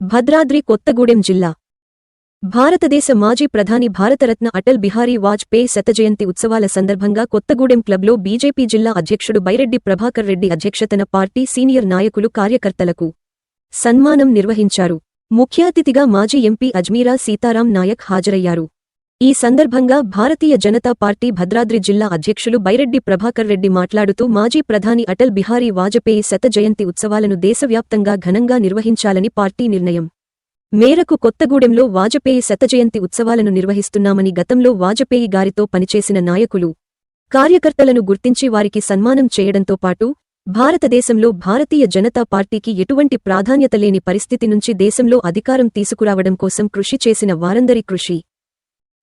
భద్రాద్రి కొత్తగూడెం జిల్లా. భారతదేశ మాజీ ప్రధాని భారతరత్న అటల్ బిహారీ వాజ్పేయి శతజయంతి ఉత్సవాల సందర్భంగా కొత్తగూడెం క్లబ్లో బీజేపీ జిల్లా అధ్యక్షుడు బైరెడ్డి ప్రభాకర్ రెడ్డి అధ్యక్షతన పార్టీ సీనియర్ నాయకులు కార్యకర్తలకు సన్మానం నిర్వహించారు. ముఖ్య అతిథిగా మాజీ ఎంపీ అజ్మీరా సీతారాం నాయక్ హాజరయ్యారు. ఈ సందర్భంగా భారతీయ జనతా పార్టీ భద్రాద్రి జిల్లా అధ్యక్షులు బైరెడ్డి ప్రభాకర్ రెడ్డి మాట్లాడుతూ మాజీ ప్రధాని అటల్ బిహారీ వాజపేయి శత జయంతి ఉత్సవాలను దేశవ్యాప్తంగా ఘనంగా నిర్వహించాలని పార్టీ నిర్ణయం. మేరకు కొత్తగూడెంలో వాజపేయి శతజయంతి ఉత్సవాలను నిర్వహిస్తున్నామని గతంలో వాజపేయి గారితో పనిచేసిన నాయకులు కార్యకర్తలను గుర్తించి వారికి సన్మానం చేయడంతో పాటు భారతదేశంలో భారతీయ జనతా పార్టీకి ఎటువంటి ప్రాధాన్యత లేని పరిస్థితి నుంచి దేశంలో అధికారం తీసుకురావడం కోసం కృషి చేసిన వారందరి కృషి.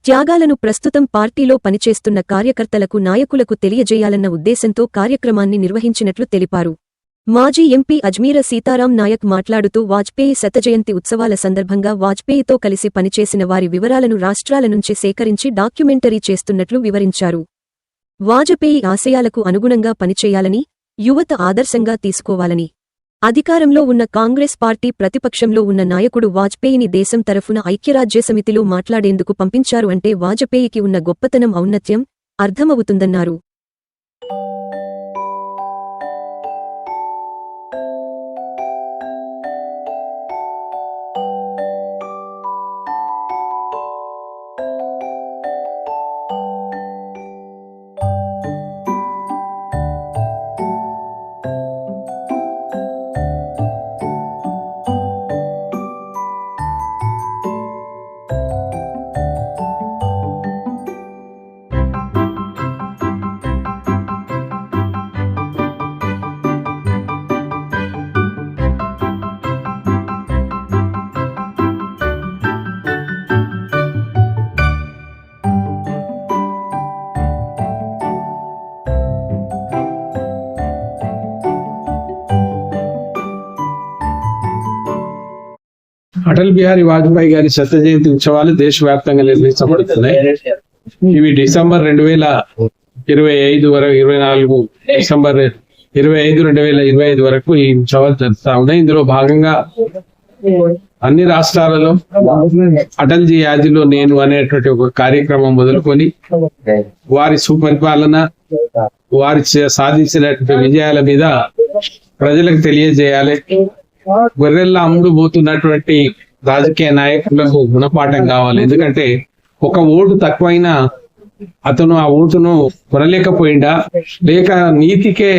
త్యాగాలను ప్రస్తుతం పార్టీలో పనిచేస్తున్న కార్యకర్తలకు నాయకులకు తెలియజేయాలన్న ఉద్దేశంతో కార్యక్రమాన్ని నిర్వహించినట్లు తెలిపారు. మాజీ ఎంపీ అజ్మీర సీతారాం నాయక్ మాట్లాడుతూ వాజ్పేయి శతజయంతి ఉత్సవాల సందర్భంగా వాజ్పేయితో కలిసి పనిచేసిన వారి వివరాలను రాష్ట్రాల నుంచి సేకరించి డాక్యుమెంటరీ చేస్తున్నట్లు వివరించారు. వాజపేయి ఆశయాలకు అనుగుణంగా పనిచేయాలని యువత ఆదర్శంగా తీసుకోవాలని అధికారంలో ఉన్న కాంగ్రెస్ పార్టీ ప్రతిపక్షంలో ఉన్న నాయకుడు వాజ్పేయిని దేశం తరఫున ఐక్యరాజ్యసమితిలో మాట్లాడేందుకు పంపించారు అంటే వాజపేయికి ఉన్న గొప్పతనం ఔన్నత్యం అర్థమవుతుందన్నారు. అటల్ బిహారీ వాజ్పేయి గారి శత జయంతి ఉత్సవాలు దేశవ్యాప్తంగా నిర్వహించబడుతున్నాయి. ఇవి డిసెంబర్ రెండు వేల ఇరవై ఐదు వరకు ఇరవై నాలుగు డిసెంబర్ ఇరవై ఐదు రెండు వేల ఇరవై ఐదు వరకు ఈ ఉత్సవాలు జరుపుతా ఉన్నాయి. ఇందులో భాగంగా అన్ని రాష్ట్రాలలో అటల్జీ యాదిలో నేను అనేటువంటి ఒక కార్యక్రమం మొదలుకొని వారి సుపరిపాలన వారి సాధించినటువంటి విజయాల మీద ప్రజలకు తెలియజేయాలి. గొర్రెల్లా అమ్ముడు పోతున్నటువంటి రాజకీయ నాయకులకు గుణపాఠం కావాలి. ఎందుకంటే ఒక ఓటు తక్కువైనా అతను ఆ ఓటును కొనలేకపోయిందా లేక నీతికే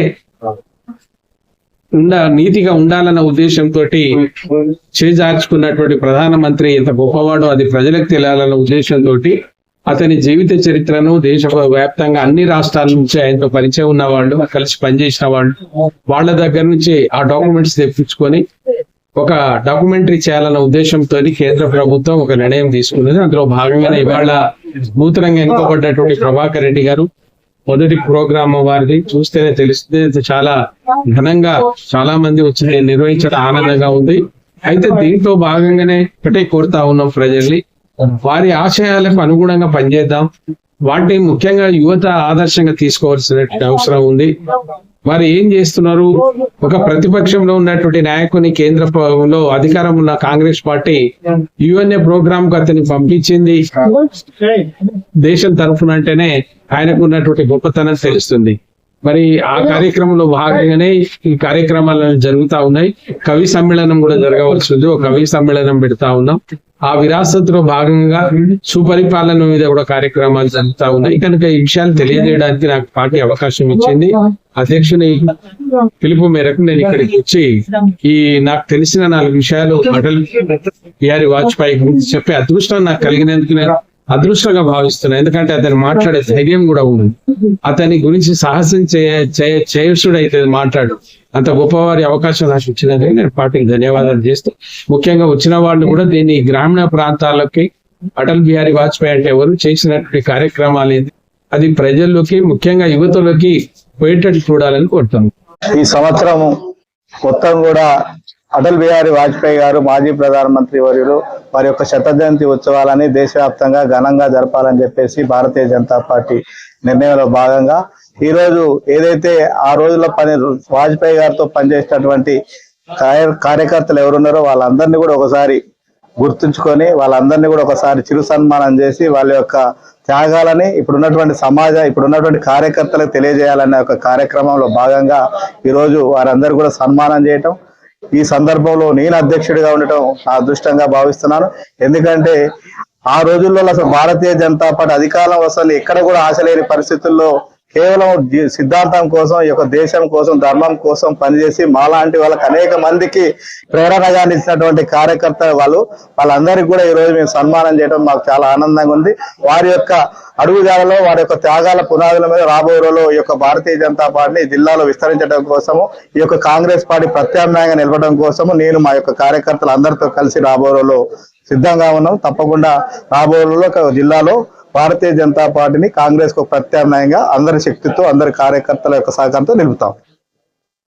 ఉండ నీతిగా ఉండాలన్న ఉద్దేశంతో చేజార్చుకున్నటువంటి ప్రధానమంత్రి ఎంత గొప్పవాడు అది ప్రజలకు తెలియాలన్న ఉద్దేశంతో అతని జీవిత చరిత్రను దేశ వ్యాప్తంగా అన్ని రాష్ట్రాల నుంచి ఆయనతో పరిచయం ఉన్న వాళ్ళు కలిసి పనిచేసిన వాళ్ళు వాళ్ళ దగ్గర నుంచి ఆ డాక్యుమెంట్స్ తెప్పించుకొని ఒక డాక్యుమెంటరీ చేయాలన్న ఉద్దేశంతో కేంద్ర ప్రభుత్వం ఒక నిర్ణయం తీసుకున్నది. అందులో భాగంగానే ఇవాళ నూతనంగా ఎన్నుకోబడ్డటువంటి ప్రభాకర్ రెడ్డి గారు మొదటి ప్రోగ్రామ్ వారిది. చూస్తేనే తెలుస్తుంది చాలా ఘనంగా చాలా మంది వచ్చి నిర్వహించడం ఆనందంగా ఉంది. అయితే దీంట్లో భాగంగానే ఒకటే కోరుతా ఉన్నాం ప్రజల్ని. వారి ఆశయాలకు అనుగుణంగా పనిచేద్దాం. వాటిని ముఖ్యంగా యువత ఆదర్శంగా తీసుకోవాల్సిన అవసరం ఉంది. వారు ఏం చేస్తున్నారు? ఒక ప్రతిపక్షంలో ఉన్నటువంటి నాయకుని కేంద్రంలో అధికారం ఉన్న కాంగ్రెస్ పార్టీ యుఎన్ఏ ప్రోగ్రామ్కు అతన్ని పంపించింది. దేశం తరఫున అంటేనే ఆయనకు ఉన్నటువంటి గొప్పతనం తెలుస్తుంది. మరి ఆ కార్యక్రమంలో భాగంగానే ఈ కార్యక్రమాలు జరుగుతా ఉన్నాయి. కవి సమ్మేళనం కూడా జరగవలసి ఉంది. ఒక కవి సమ్మేళనం పెడతా ఉన్నాం. ఆ విరాసత్లో భాగంగా సుపరిపాలన మీద కూడా కార్యక్రమాలు జరుగుతా ఉన్నాయి. కనుక ఈ విషయాలు తెలియజేయడానికి నాకు పార్టీ అవకాశం ఇచ్చింది. అధ్యక్షుని పిలుపు మేరకు నేను ఇక్కడికి వచ్చి ఈ నాకు తెలిసిన నాలుగు విషయాలు అటల్ బిహారీ వాజ్పేయి గురించి చెప్పే అదృష్టం నాకు కలిగినందుకు నేను అదృష్టంగా భావిస్తున్నాను ఎందుకంటే అతను మాట్లాడే ధైర్యం కూడా ఉంది. అతని గురించి సాహసం చేయ చేయుషుడు మాట్లాడు. అంత గొప్పవారి అవకాశం నాకు ఇచ్చినందుకు నేను పార్టీకి ధన్యవాదాలు చేస్తూ ముఖ్యంగా వచ్చిన వాళ్ళు కూడా దీన్ని గ్రామీణ ప్రాంతాలకి అటల్ బిహారీ వాజ్పేయి అంటే ఎవరు చేసినటువంటి కార్యక్రమాలు ఏంది అది ప్రజల్లోకి ముఖ్యంగా యువతలోకి పోయేటట్టు చూడాలని కోరుతాను ఈ సంవత్సరం మొత్తం కూడా అటల్ బిహారీ వాజ్పేయి గారు మాజీ ప్రధానమంత్రి వర్యులు వారి యొక్క శతజయంతి ఉత్సవాలని దేశవ్యాప్తంగా ఘనంగా జరపాలని చెప్పేసి భారతీయ జనతా పార్టీ నిర్ణయంలో భాగంగా ఈరోజు ఏదైతే ఆ రోజుల పని వాజ్పేయి గారితో పనిచేసినటువంటి కార్య- కార్యకర్తలు ఎవరున్నారో వాళ్ళందరినీ కూడా ఒకసారి గుర్తుంచుకొని వాళ్ళందరినీ కూడా ఒకసారి చిరు సన్మానం చేసి వాళ్ళ యొక్క త్యాగాలని ఇప్పుడున్నటువంటి సమాజ ఇప్పుడున్నటువంటి కార్యకర్తలకు తెలియజేయాలనే ఒక కార్యక్రమంలో భాగంగా ఈరోజు వారందరూ కూడా సన్మానం చేయటం ఈ సందర్భంలో నేను అధ్యక్షుడిగా ఉండటం నా అదృష్టంగా భావిస్తున్నాను. ఎందుకంటే ఆ రోజుల్లో అసలు భారతీయ జనతా పార్టీ అధికారం అసలు ఎక్కడ కూడా ఆశ లేని పరిస్థితుల్లో కేవలం సిద్ధాంతం కోసం ఈ యొక్క దేశం కోసం ధర్మం కోసం పనిచేసి మాలాంటి వాళ్ళకి అనేక మందికి ప్రేరణగా ఇచ్చినటువంటి కార్యకర్త వాళ్ళు. వాళ్ళందరికీ కూడా ఈ రోజు మేము సన్మానం చేయడం మాకు చాలా ఆనందంగా ఉంది. వారి యొక్క అడుగుజాడలో వారి యొక్క త్యాగాల పునాదుల మీద రాబోయే రోజుల్లో ఈ యొక్క భారతీయ జనతా పార్టీని జిల్లాలో విస్తరించడం కోసము ఈ యొక్క కాంగ్రెస్ పార్టీ ప్రత్యామ్నాయంగా నిలవడం కోసము నేను మా యొక్క కార్యకర్తలు అందరితో కలిసి రాబోయే సిద్ధంగా ఉన్నాం. తప్పకుండా రాబోయే రోజుల్లో ఒక జిల్లాలో భారతీయ జనతా పార్టీని కాంగ్రెస్కు ప్రత్యామ్నాయంగా అందరి శక్తితో అందరి కార్యకర్తల యొక్క సహకారంతో నిలుపుతాం.